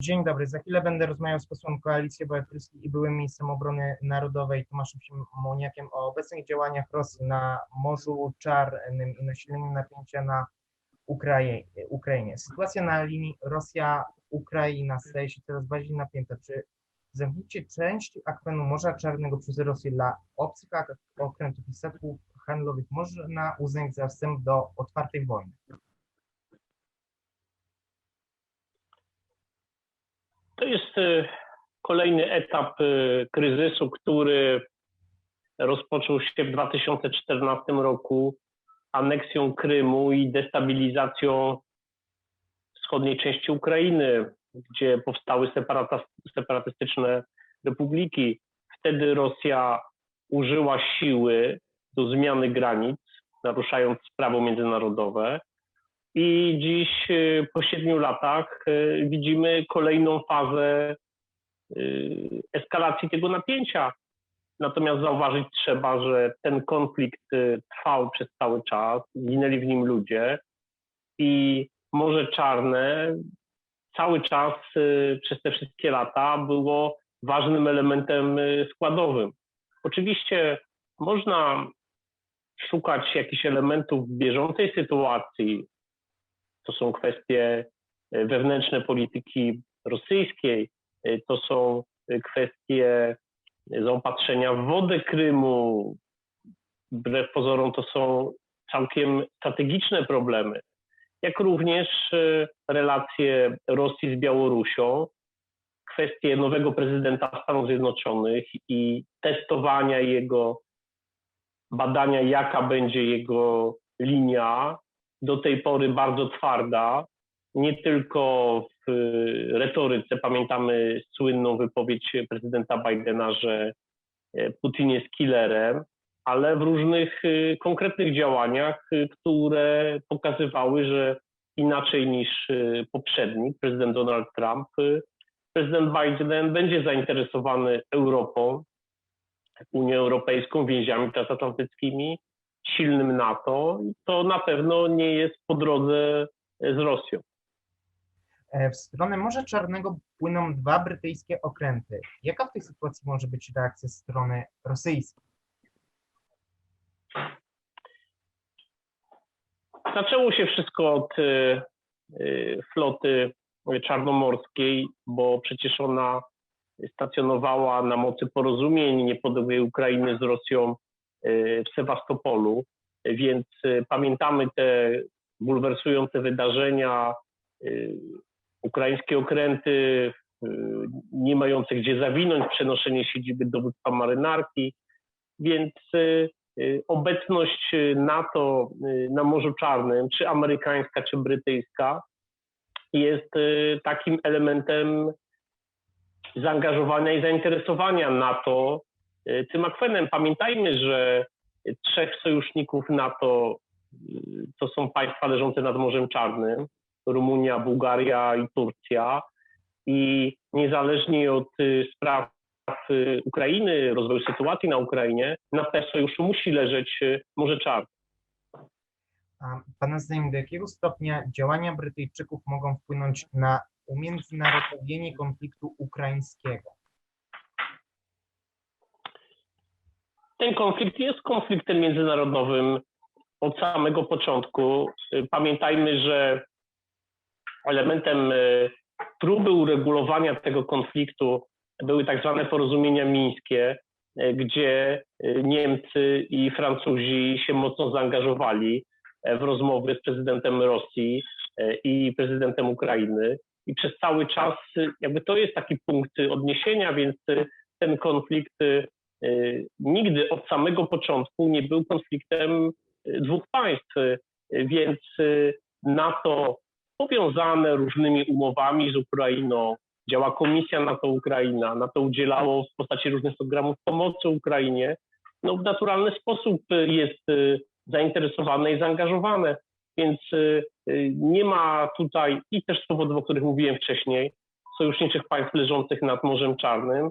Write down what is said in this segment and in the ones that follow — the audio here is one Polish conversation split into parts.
Dzień dobry. Za chwilę będę rozmawiał z posłem Koalicji Obywatelskiej i byłym ministrem obrony narodowej Tomaszem Siemoniakiem o obecnych działaniach Rosji na Morzu Czarnym i nasileniu napięcia na Ukrai- Ukrainie. Sytuacja na linii Rosja-Ukraina staje się coraz bardziej napięta. Czy zamknięcie części akwenu Morza Czarnego przez Rosję dla obcych okrętów i statków handlowych można uznać za wstęp do otwartej wojny? To jest e, kolejny etap e, kryzysu, który rozpoczął się w 2014 roku aneksją Krymu i destabilizacją wschodniej części Ukrainy, gdzie powstały separatystyczne republiki. Wtedy Rosja użyła siły do zmiany granic, naruszając prawo międzynarodowe. I dziś y, po siedmiu latach y, widzimy kolejną fazę y, eskalacji tego napięcia. Natomiast zauważyć trzeba, że ten konflikt trwał przez cały czas, ginęli w nim ludzie i Morze Czarne cały czas przez te wszystkie lata było ważnym elementem składowym. Oczywiście można szukać jakichś elementów w bieżącej sytuacji, to są kwestie e, wewnętrzne polityki rosyjskiej, e, to są e, kwestie zaopatrzenia w wodę Krymu. Wbrew pozorom to są całkiem strategiczne problemy, jak również relacje Rosji z Białorusią, kwestie nowego prezydenta Stanów Zjednoczonych i testowania jego, badania jaka będzie jego linia do tej pory bardzo twarda, nie tylko w retoryce. Pamiętamy słynną wypowiedź prezydenta Bidena, że e, Putin jest killerem, ale w różnych e, konkretnych działaniach, e, które pokazywały, że inaczej niż poprzednik, prezydent Donald Trump, prezydent Biden będzie zainteresowany Europą, Unią Europejską, więziami transatlantyckimi, silnym NATO, to na pewno nie jest po drodze z Rosją. E, W stronę Morza Czarnego płyną dwa brytyjskie okręty. Jaka w tej sytuacji może być reakcja ze strony rosyjskiej? Zaczęło się wszystko od y, floty czarnomorskiej, bo przecież ona stacjonowała na mocy porozumień niepodległej Ukrainy z Rosją w Sewastopolu, więc y, pamiętamy te bulwersujące wydarzenia, y, ukraińskie okręty y, nie mające gdzie zawinąć, przenoszenie siedziby dowództwa marynarki, więc y, y, obecność y, NATO y, na Morzu Czarnym, czy amerykańska, czy brytyjska, jest y, takim elementem zaangażowania i zainteresowania NATO y, tym akwenem. Pamiętajmy, że trzech sojuszników NATO y, to są państwa leżące nad Morzem Czarnym, Rumunia, Bułgaria i Turcja. I niezależnie od y, spraw Ukrainy, rozwoju sytuacji na Ukrainie, na te sojuszu musi leżeć Morze Czarne. Pana zdaniem, do jakiego stopnia działania Brytyjczyków mogą wpłynąć na umiędzynarodowienie konfliktu ukraińskiego? Ten konflikt jest konfliktem międzynarodowym od samego początku. Y, Pamiętajmy, że elementem y, próby uregulowania tego konfliktu były tak zwane porozumienia mińskie, y, gdzie Niemcy i Francuzi się mocno zaangażowali w rozmowy z prezydentem Rosji i prezydentem Ukrainy. I przez cały czas jakby to jest taki punkt odniesienia, więc ten konflikt nigdy od samego początku nie był konfliktem y, dwóch państw, y, więc NATO powiązane różnymi umowami z Ukrainą, działa Komisja NATO-Ukraina, NATO udzielało w postaci różnych programów pomocy Ukrainie, no w naturalny sposób jest zainteresowane i zaangażowane, więc nie ma tutaj i też z powodów, o których mówiłem wcześniej, sojuszniczych państw leżących nad Morzem Czarnym,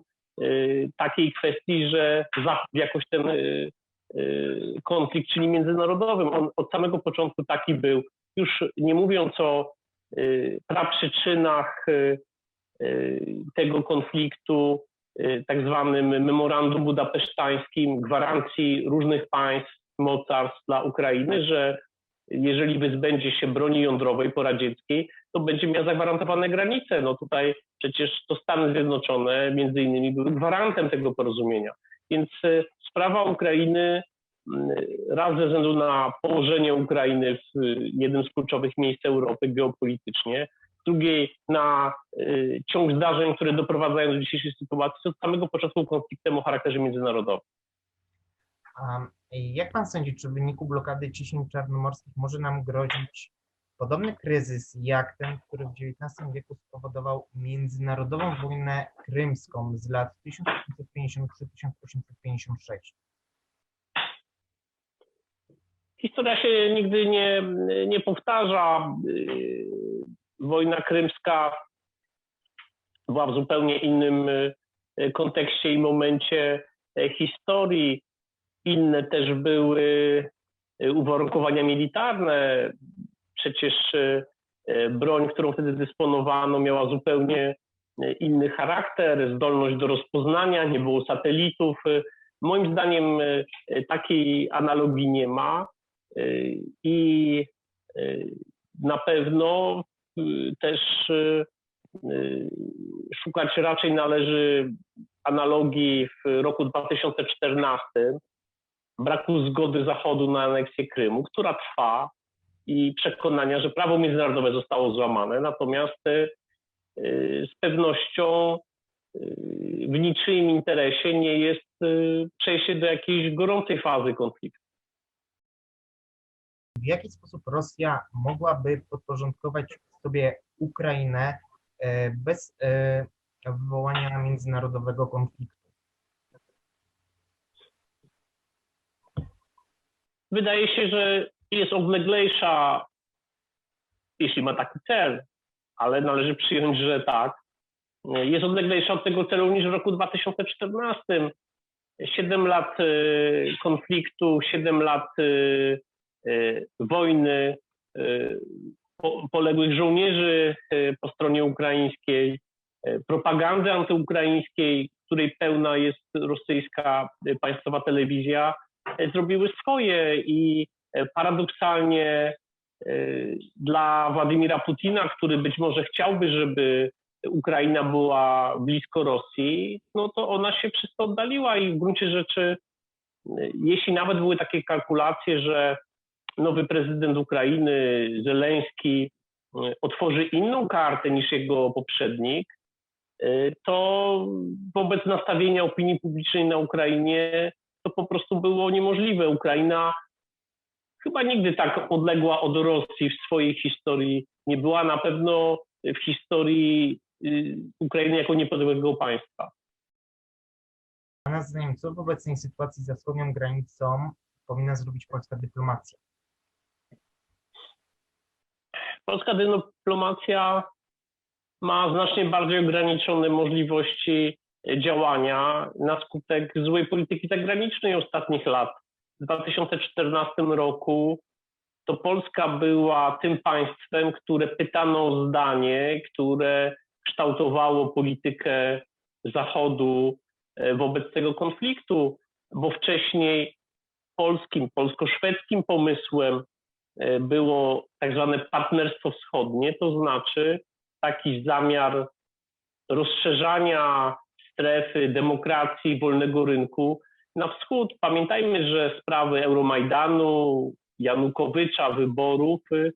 takiej kwestii, że Zachód jakoś ten y, y, konflikt, czyli międzynarodowym, on od samego początku taki był, już nie mówiąc o y, praprzyczynach y, tego konfliktu tak zwanym memorandum budapesztańskim, gwarancji różnych państw, mocarstw dla Ukrainy, że jeżeli wyzbędzie się broni jądrowej poradzieckiej, to będzie miała zagwarantowane granice. No tutaj przecież to Stany Zjednoczone między innymi były gwarantem tego porozumienia. Więc e, sprawa Ukrainy raz ze względu na położenie Ukrainy w jednym z kluczowych miejsc Europy geopolitycznie, drugiej na y, ciąg zdarzeń, które doprowadzają do dzisiejszej sytuacji, od samego początku konfliktem o charakterze międzynarodowym. Jak pan sądzi, czy w wyniku blokady ciśnień czarnomorskich może nam grozić podobny kryzys jak ten, który w XIX wieku spowodował międzynarodową wojnę krymską z lat 1853-1856? Historia się nigdy nie, nie powtarza. Wojna krymska była w zupełnie innym kontekście i momencie historii. Inne też były uwarunkowania militarne. Przecież broń, którą wtedy dysponowano, miała zupełnie inny charakter, zdolność do rozpoznania, nie było satelitów. Moim zdaniem takiej analogii nie ma. I na pewno też szukać raczej należy analogii w roku 2014 braku zgody Zachodu na aneksję Krymu, która trwa i przekonania, że prawo międzynarodowe zostało złamane, natomiast z pewnością w niczyim interesie nie jest przejście do jakiejś gorącej fazy konfliktu w jaki sposób Rosja mogłaby podporządkować sobie Ukrainę e, bez e, wywołania międzynarodowego konfliktu? Wydaje się, że jest odleglejsza, jeśli ma taki cel, ale należy przyjąć, że tak, jest odleglejsza od tego celu niż w roku 2014. Siedem lat e, konfliktu, siedem lat Y, wojny, y, poległych żołnierzy po stronie ukraińskiej, propagandy antyukraińskiej, której pełna jest rosyjska państwowa telewizja, zrobiły swoje i paradoksalnie dla Władimira Putina, który być może chciałby, żeby Ukraina była blisko Rosji, no to ona się wszystko oddaliła i w gruncie rzeczy, jeśli nawet były takie kalkulacje, że nowy prezydent Ukrainy, Zeleński, e, otworzy inną kartę niż jego poprzednik, e, to wobec nastawienia opinii publicznej na Ukrainie to po prostu było niemożliwe. Ukraina chyba nigdy tak odległa od Rosji w swojej historii nie była, na pewno w historii y, Ukrainy jako niepodległego państwa. Pana zdaniem, co w obecnej sytuacji za wschodnią granicą powinna zrobić polska dyplomacja? Polska dyplomacja ma znacznie bardziej ograniczone możliwości działania na skutek złej polityki zagranicznej ostatnich lat. W 2014 roku to Polska była tym państwem, które pytano o zdanie, które kształtowało politykę Zachodu e, wobec tego konfliktu, bo wcześniej polskim, polsko-szwedzkim pomysłem E, było tak zwane partnerstwo wschodnie, to znaczy taki zamiar rozszerzania strefy demokracji, wolnego rynku na wschód. Pamiętajmy, że sprawy Euromajdanu, Janukowycza, wyborów y,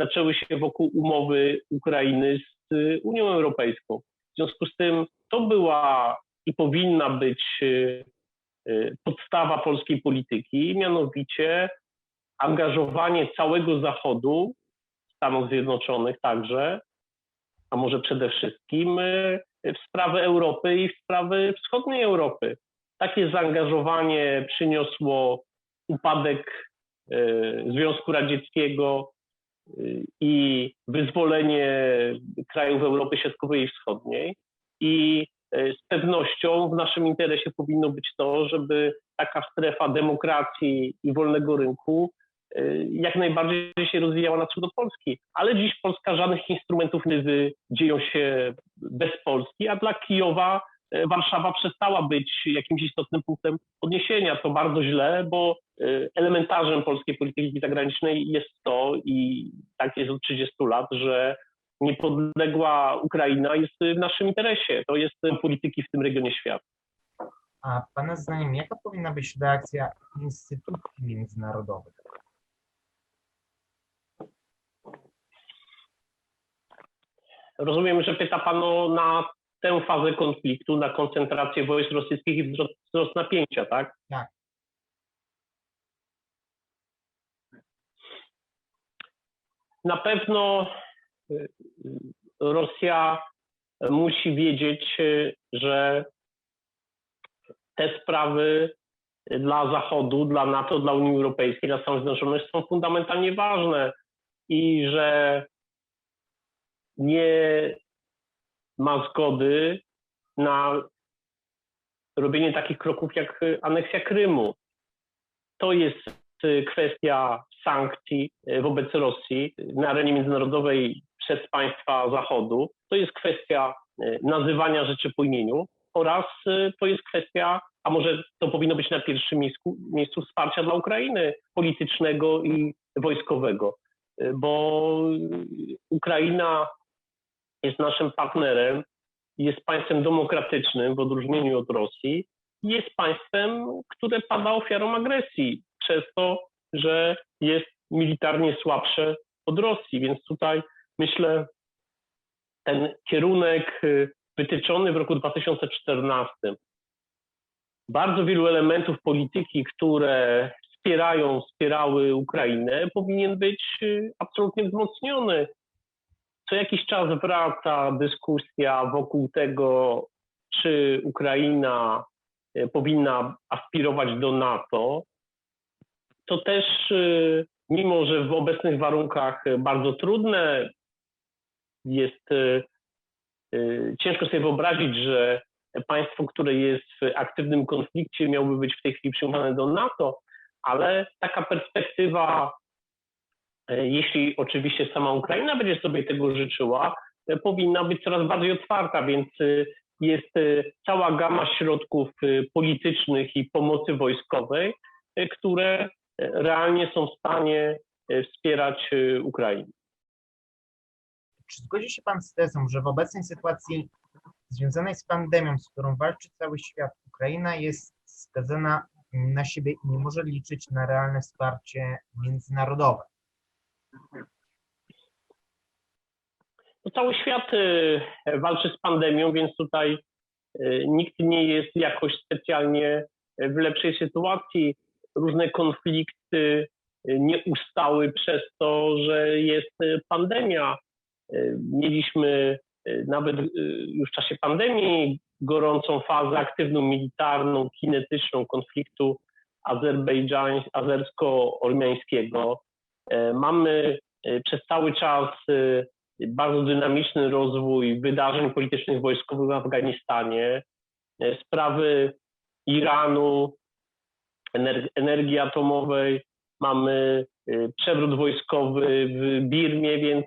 zaczęły się wokół umowy Ukrainy z y, Unią Europejską. W związku z tym to była i powinna być y, podstawa polskiej polityki, mianowicie angażowanie całego Zachodu, Stanów Zjednoczonych także, a może przede wszystkim w sprawy Europy i w sprawy wschodniej Europy. Takie zaangażowanie przyniosło upadek y, Związku Radzieckiego y, i wyzwolenie krajów Europy Środkowej i Wschodniej. I z pewnością w naszym interesie powinno być to, żeby taka strefa demokracji i wolnego rynku jak najbardziej się rozwijała na wschód od Polski. Ale dziś Polska żadnych instrumentów nie dzieją się bez Polski, a dla Kijowa e, Warszawa przestała być jakimś istotnym punktem odniesienia. To bardzo źle, bo e, elementarzem polskiej polityki zagranicznej jest to i tak jest od 30 lat, że niepodległa Ukraina jest w naszym interesie. To jest polityki w tym regionie świata. A Pana zdaniem, jaka powinna być reakcja instytucji międzynarodowych? Rozumiem, że pyta Pan o na tę fazę konfliktu, na koncentrację wojsk rosyjskich i wzrost, wzrost napięcia, tak? Tak. Na pewno y, Rosja musi wiedzieć, y, że te sprawy dla Zachodu, dla NATO, dla Unii Europejskiej, dla Stanów Zjednoczonych są fundamentalnie ważne i że nie ma zgody na robienie takich kroków jak aneksja Krymu. To jest y, kwestia sankcji y, wobec Rosji na arenie międzynarodowej przez państwa Zachodu. To jest kwestia y, nazywania rzeczy po imieniu oraz to jest kwestia, a może to powinno być na pierwszym miejscu, miejscu wsparcia dla Ukrainy politycznego i wojskowego, bo Ukraina jest naszym partnerem, jest państwem demokratycznym w odróżnieniu od Rosji, jest państwem, które pada ofiarą agresji przez to, że jest militarnie słabsze od Rosji. Więc tutaj myślę, ten kierunek y, wytyczony w roku 2014, bardzo wielu elementów polityki, które wspierają, wspierały Ukrainę, powinien być y, absolutnie wzmocniony co jakiś czas wraca dyskusja wokół tego, czy Ukraina e, powinna aspirować do NATO. To też, e, mimo że w obecnych warunkach bardzo trudne, jest e, ciężko sobie wyobrazić, że państwo, które jest w aktywnym konflikcie, miałoby być w tej chwili przyjmowane do NATO, ale taka perspektywa jeśli oczywiście sama Ukraina będzie sobie tego życzyła, e, powinna być coraz bardziej otwarta, więc e, jest cała gama środków politycznych i pomocy wojskowej, które realnie są w stanie wspierać Ukrainę. Czy zgodzi się Pan z tezą, że w obecnej sytuacji związanej z pandemią, z którą walczy cały świat, Ukraina jest skazana na siebie i nie może liczyć na realne wsparcie międzynarodowe? No, cały świat y, walczy z pandemią, więc tutaj y, nikt nie jest jakoś specjalnie w lepszej sytuacji. Różne konflikty y, nie ustały przez to, że jest pandemia. Mieliśmy nawet już w czasie pandemii gorącą fazę aktywną, militarną, kinetyczną konfliktu azersko-ormiańskiego. E, mamy e, przez cały czas e, bardzo dynamiczny rozwój wydarzeń politycznych wojskowych w Afganistanie, sprawy Iranu, energii atomowej, mamy przewrót wojskowy w Birmie, więc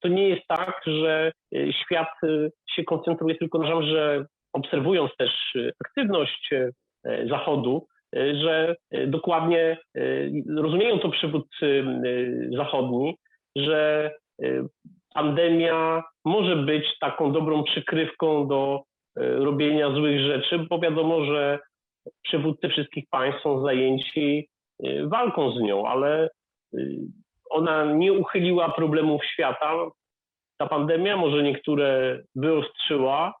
to nie jest tak, że świat się koncentruje tylko na tym, że obserwując też aktywność Zachodu, że dokładnie rozumieją to przywódcy zachodni, że pandemia może być taką dobrą przykrywką do robienia złych rzeczy, bo wiadomo, że przywódcy wszystkich państw są zajęci walką z nią, ale ona nie uchyliła problemów świata. Ta pandemia może niektóre wyostrzyła,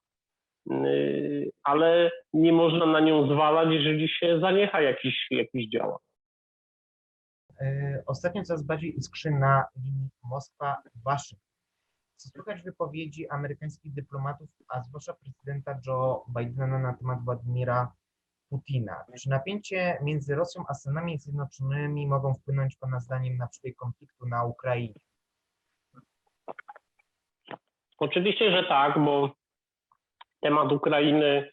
ale nie można na nią zwalać, jeżeli się zaniecha jakiś, jakiś działań. Yy, ostatnio coraz bardziej iskrzy na linii Moskwa-Waszyngton. Co słychać wypowiedzi amerykańskich dyplomatów, a zwłaszcza prezydenta Joe Bidena na temat Władimira Putina. Czy napięcie między Rosją a Stanami Zjednoczonymi mogą wpłynąć Pana zdaniem na przebieg konfliktu na Ukrainie? Oczywiście, że tak, bo temat Ukrainy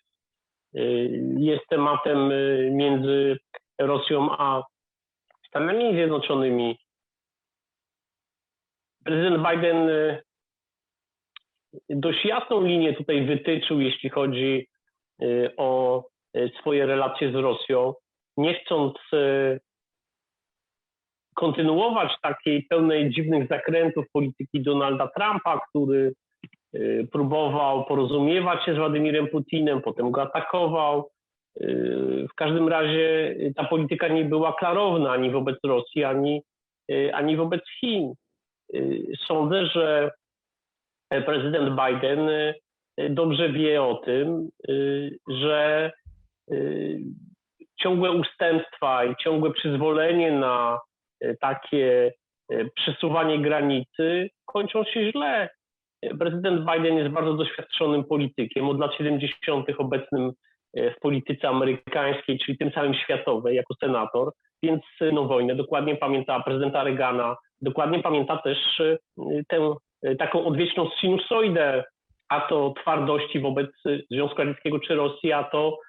y, jest tematem y, między Rosją a Stanami Zjednoczonymi. Prezydent Biden y, dość jasną linię tutaj wytyczył, jeśli chodzi o swoje relacje z Rosją, nie chcąc kontynuować takiej pełnej dziwnych zakrętów polityki Donalda Trumpa, który próbował porozumiewać się z Władimirem Putinem, potem go atakował. Y, W każdym razie y, ta polityka nie była klarowna ani wobec Rosji, ani, y, ani wobec Chin. Y, Sądzę, że prezydent Biden y, dobrze wie o tym, y, że y, ciągłe ustępstwa i ciągłe przyzwolenie na y, takie y, przesuwanie granicy kończą się źle. Prezydent Biden jest bardzo doświadczonym politykiem, od lat 70. obecnym y, w polityce amerykańskiej, czyli tym samym światowej, jako senator, więc y, no, wojnę dokładnie pamięta prezydenta Reagana, dokładnie pamięta też y, tę taką odwieczną sinusoidę, a to twardości wobec Związku Radzieckiego czy Rosji, a to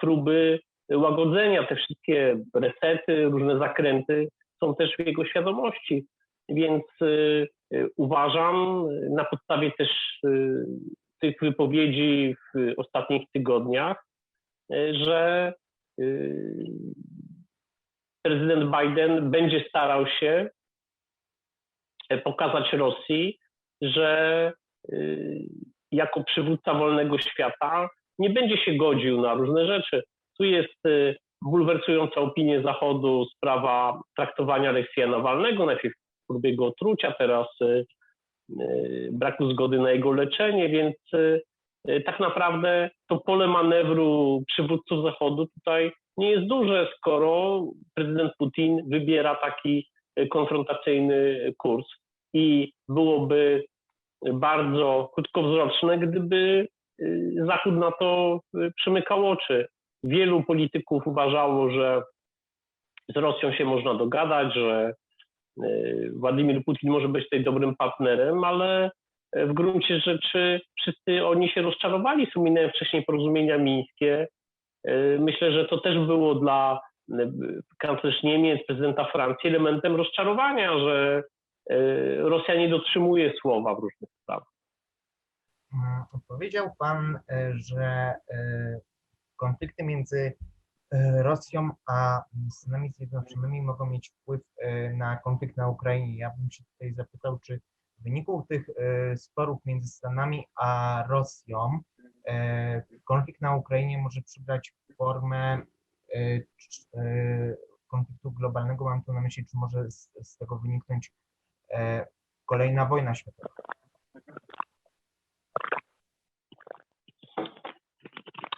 próby łagodzenia. Te wszystkie resety, różne zakręty są też w jego świadomości. Więc y, y, uważam na podstawie też y, tych wypowiedzi w ostatnich tygodniach, że prezydent Biden będzie starał się e, pokazać Rosji, że jako przywódca wolnego świata nie będzie się godził na różne rzeczy. Tu jest bulwersująca opinia Zachodu sprawa traktowania Aleksja Nawalnego, najpierw próby otrucia, teraz y, y, braku zgody na jego leczenie, więc y, tak naprawdę to pole manewru przywódców Zachodu tutaj nie jest duże, skoro prezydent Putin wybiera taki konfrontacyjny kurs i byłoby bardzo krótkowzroczne, gdyby Zachód na to przymykał oczy. Wielu polityków uważało, że z Rosją się można dogadać, że Władimir Putin może być tutaj dobrym partnerem, ale y, w gruncie rzeczy wszyscy oni się rozczarowali. Wspominałem wcześniej porozumienia mińskie. Y, Myślę, że to też było dla kanclerz Niemiec, prezydenta Francji elementem rozczarowania, że Rosja nie dotrzymuje słowa w różnych sprawach. Mm, Powiedział Pan, e, że e, konflikty między e, Rosją a Stanami Zjednoczonymi mogą mieć wpływ e, na konflikt na Ukrainie. Ja bym się tutaj zapytał, czy w wyniku tych e, sporów między Stanami a Rosją e, konflikt na Ukrainie może przybrać formę e, e, konfliktu globalnego. Mam tu na myśli, czy może z, z tego wyniknąć e, kolejna wojna światowa.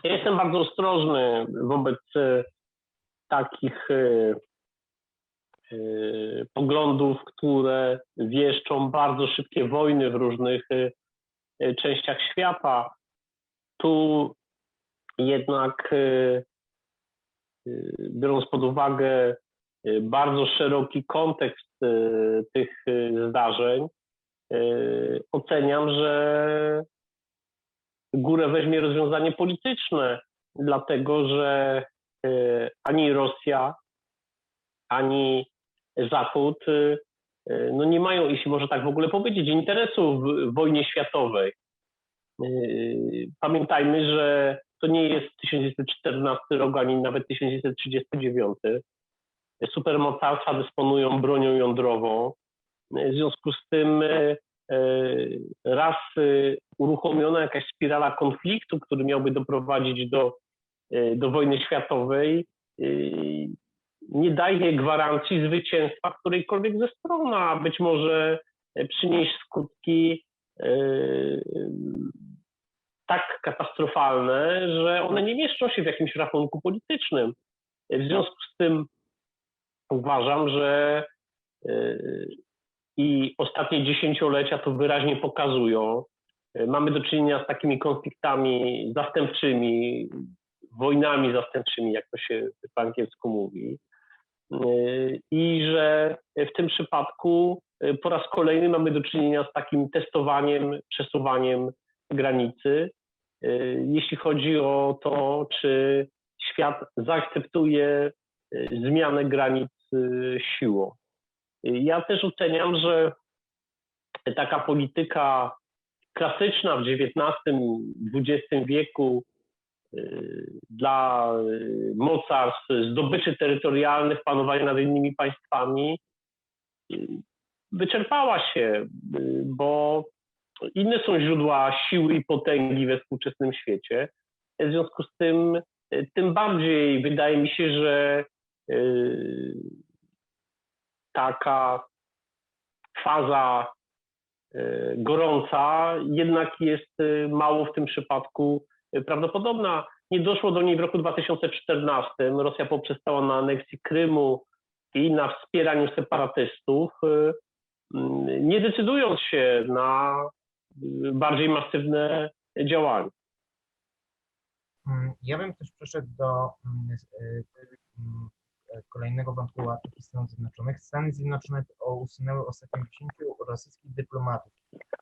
Ja jestem bardzo ostrożny wobec e, takich e, e, poglądów, które wieszczą bardzo szybkie wojny w różnych częściach świata. Tu jednak, biorąc pod uwagę bardzo szeroki kontekst tych zdarzeń, oceniam, że górę weźmie rozwiązanie polityczne, dlatego że e, ani Rosja, ani Zachód e, e, no nie mają, jeśli można tak w ogóle powiedzieć, interesu w wojnie światowej. Pamiętajmy, że to nie jest 1914 rok, ani nawet 1939. Supermocarstwa dysponują bronią jądrową. W związku z tym raz uruchomiona jakaś spirala konfliktu, który miałby doprowadzić do, e, do wojny światowej, e, nie daje gwarancji zwycięstwa którejkolwiek ze stron, a być może e, przynieść skutki tak katastrofalne, że one nie mieszczą się w jakimś rachunku politycznym. W związku z tym uważam, że i ostatnie dziesięciolecia to wyraźnie pokazują. E, Mamy do czynienia z takimi konfliktami zastępczymi, wojnami zastępczymi, jak to się po angielsku mówi. E, I że w tym przypadku e, po raz kolejny mamy do czynienia z takim testowaniem, przesuwaniem granicy. Jeśli chodzi o to, czy świat zaakceptuje zmianę granic siłą. Ja też oceniam, że taka polityka klasyczna w XIX-XX wieku y, dla y, mocarstw zdobyczy terytorialnych, panowania nad innymi państwami y, wyczerpała się, bo inne są źródła siły i potęgi we współczesnym świecie. W związku z tym, tym bardziej wydaje mi się, że taka faza gorąca jednak jest y, mało w tym przypadku y, prawdopodobna. Nie doszło do niej w roku 2014. Rosja poprzestała na aneksji Krymu i na wspieraniu separatystów, nie decydując się na bardziej masywne działania. Mm, Ja bym też przeszedł do mm, e, kolejnego wątku ataku Stanów Zjednoczonych. Stany Zjednoczone usunęły ostatnio 10 rosyjskich dyplomatów,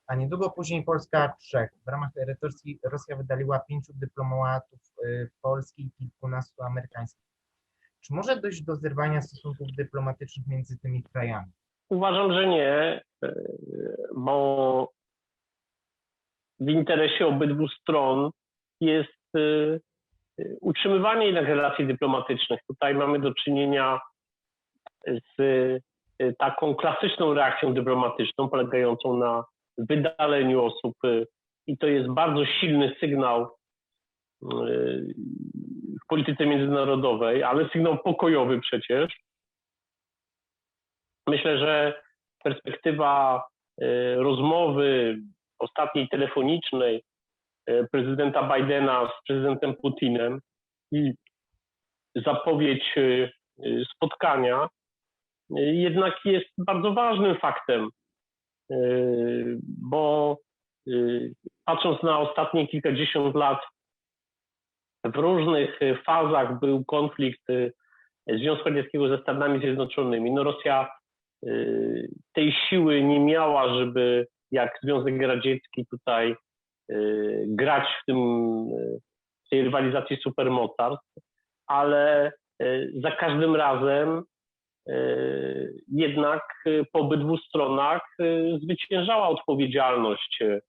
a niedługo później Polska trzech. W ramach retorsji Rosja wydaliła pięciu dyplomatów y, polskich i kilkunastu amerykańskich. Czy może dojść do zerwania stosunków dyplomatycznych między tymi krajami? Uważam, że nie, y, bo w interesie obydwu stron jest y, utrzymywanie jednak relacji dyplomatycznych. Tutaj mamy do czynienia z y, taką klasyczną reakcją dyplomatyczną polegającą na wydaleniu osób y, i to jest bardzo silny sygnał y, w polityce międzynarodowej, ale sygnał pokojowy przecież. Myślę, że perspektywa rozmowy ostatniej telefonicznej prezydenta Bidena z prezydentem Putinem i zapowiedź y, spotkania y, jednak jest bardzo ważnym faktem, bo patrząc na ostatnie kilkadziesiąt lat, w różnych fazach był konflikt Związku Radzieckiego ze Stanami Zjednoczonymi. No Rosja tej siły nie miała, żeby jak Związek Radziecki tutaj grać w tym y, w tej rywalizacji supermocarstw, ale y, za każdym razem y, jednak y, po obydwu stronach y, zwyciężała odpowiedzialność. y,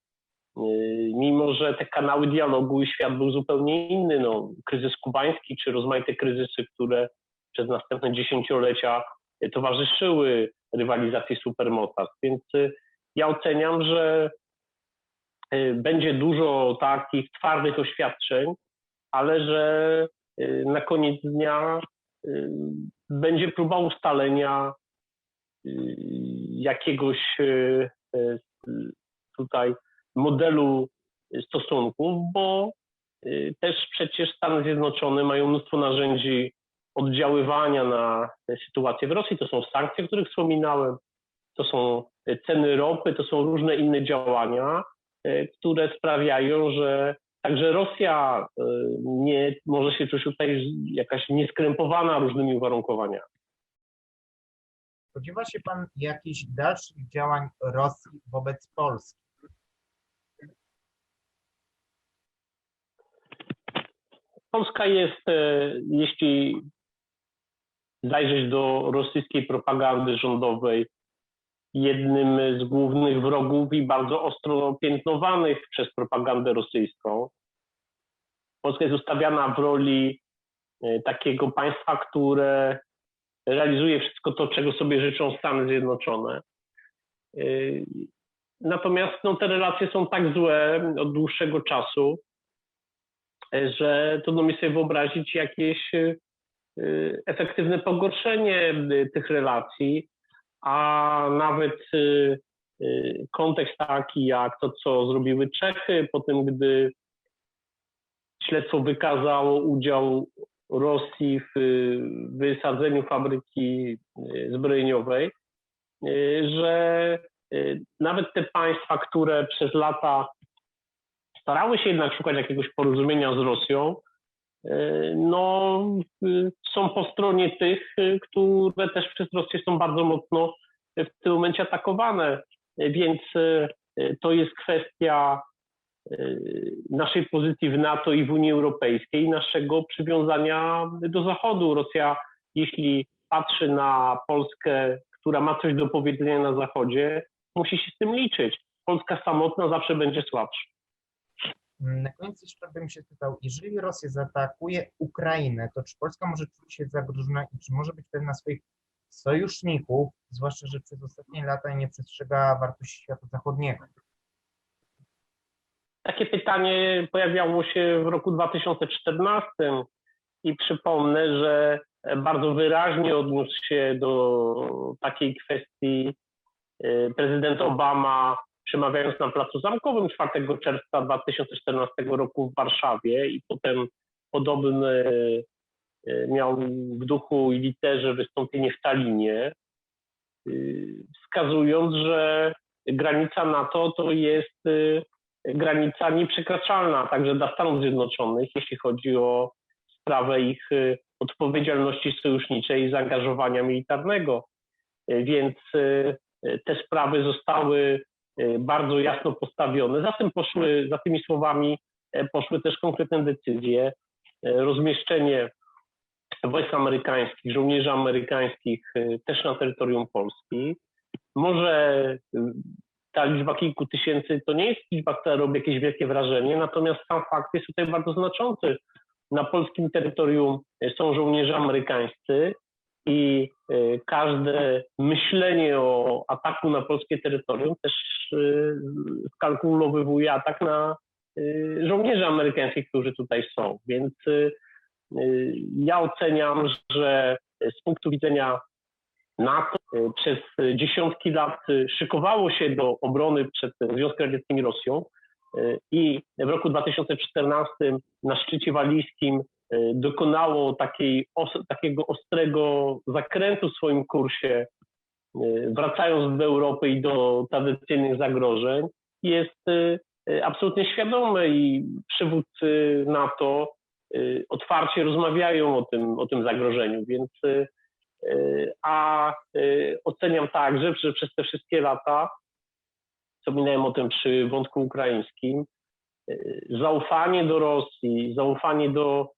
Mimo, że te kanały dialogu i świat był zupełnie inny, no, kryzys kubański czy rozmaite kryzysy, które przez następne dziesięciolecia y, towarzyszyły rywalizacji supermocarstw. Więc y, ja oceniam, że y, będzie dużo takich twardych oświadczeń, ale że y, na koniec dnia y, będzie próba ustalenia y, jakiegoś y, y, tutaj modelu stosunków, bo y, też przecież Stany Zjednoczone mają mnóstwo narzędzi oddziaływania na sytuację w Rosji. To są sankcje, o których wspominałem, to są ceny ropy, to są różne inne działania, które sprawiają, że także Rosja e, nie może się czuć tutaj jakaś nieskrępowana różnymi uwarunkowaniami. Spodziewa się Pan jakichś dalszych działań Rosji wobec Polski? Polska jest, e, jeśli zajrzeć do rosyjskiej propagandy rządowej, jednym z głównych wrogów i bardzo ostro piętnowanych przez propagandę rosyjską. Polska jest ustawiana w roli e, takiego państwa, które realizuje wszystko to, czego sobie życzą Stany Zjednoczone. E, Natomiast no, te relacje są tak złe od dłuższego czasu, e, że trudno mi sobie wyobrazić jakieś efektywne pogorszenie tych relacji, a nawet e, e, kontekst taki jak to, co zrobiły Czechy po tym, gdy śledztwo wykazało udział Rosji w e, wysadzeniu fabryki zbrojeniowej, że nawet te państwa, które przez lata starały się jednak szukać jakiegoś porozumienia z Rosją, no, y, są po stronie tych, y, które też przez Rosję są bardzo mocno w tym momencie atakowane. E, Więc e, to jest kwestia e, naszej pozycji w NATO i w Unii Europejskiej, naszego przywiązania do Zachodu. Rosja, jeśli patrzy na Polskę, która ma coś do powiedzenia na Zachodzie, musi się z tym liczyć. Polska samotna zawsze będzie słabsza. Na koniec jeszcze bym się spytał, jeżeli Rosja zaatakuje Ukrainę, to czy Polska może czuć się zagrożona i czy może być pewna swoich sojuszników, zwłaszcza, że przez ostatnie lata nie przestrzega wartości świata zachodniego? Takie pytanie pojawiało się w roku 2014 i przypomnę, że bardzo wyraźnie odniósł się do takiej kwestii y, prezydent Obama, przemawiając na Placu Zamkowym 4 czerwca 2014 roku w Warszawie i potem podobne y, miał w duchu i literze wystąpienie w Talinie, y, wskazując, że granica NATO to jest granica nieprzekraczalna także dla Stanów Zjednoczonych, jeśli chodzi o sprawę ich odpowiedzialności sojuszniczej i zaangażowania militarnego. Więc te sprawy zostały bardzo jasno postawione. Za tym poszły, za tymi słowami poszły też konkretne decyzje. Rozmieszczenie wojsk amerykańskich, żołnierzy amerykańskich też na terytorium Polski. Może ta liczba kilku tysięcy to nie jest liczba, która robi jakieś wielkie wrażenie, natomiast sam fakt jest tutaj bardzo znaczący. Na polskim terytorium są żołnierze amerykańscy i e, każde myślenie o ataku na polskie terytorium też e, wkalkulowywuje atak na e, żołnierzy amerykańskich, którzy tutaj są. Więc ja oceniam, że z punktu widzenia NATO przez dziesiątki lat szykowało się do obrony przed Związkiem Radzieckim i Rosją i w roku 2014 na szczycie walijskim dokonało takiej, takiego ostrego zakrętu w swoim kursie, wracając do Europy i do tradycyjnych zagrożeń, jest absolutnie świadome i przywódcy NATO otwarcie rozmawiają o tym, o tym zagrożeniu, więc a oceniam także, że przez te wszystkie lata, wspominałem o tym przy wątku ukraińskim, zaufanie do Rosji, zaufanie do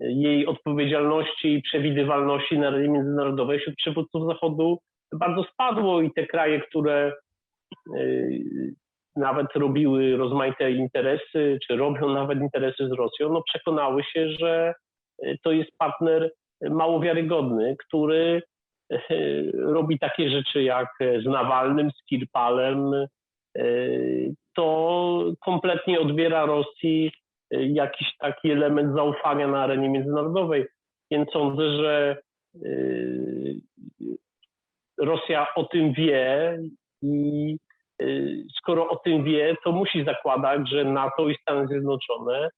jej odpowiedzialności i przewidywalności na arenie międzynarodowej wśród przywódców Zachodu bardzo spadło i te kraje, które nawet robiły rozmaite interesy, czy robią nawet interesy z Rosją, no przekonały się, że to jest partner mało wiarygodny, który robi takie rzeczy jak z Nawalnym, z Kirpalem, to kompletnie odbiera Rosji jakiś taki element zaufania na arenie międzynarodowej. Więc sądzę, że Rosja o tym wie i skoro o tym wie, to musi zakładać, że NATO i Stany Zjednoczone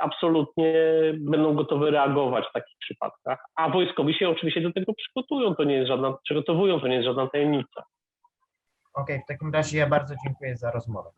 absolutnie będą gotowe reagować w takich przypadkach. A wojskowi się oczywiście do tego przygotują, to nie jest żadna, przygotowują, to nie jest żadna tajemnica. Okej, w takim razie ja bardzo dziękuję za rozmowę.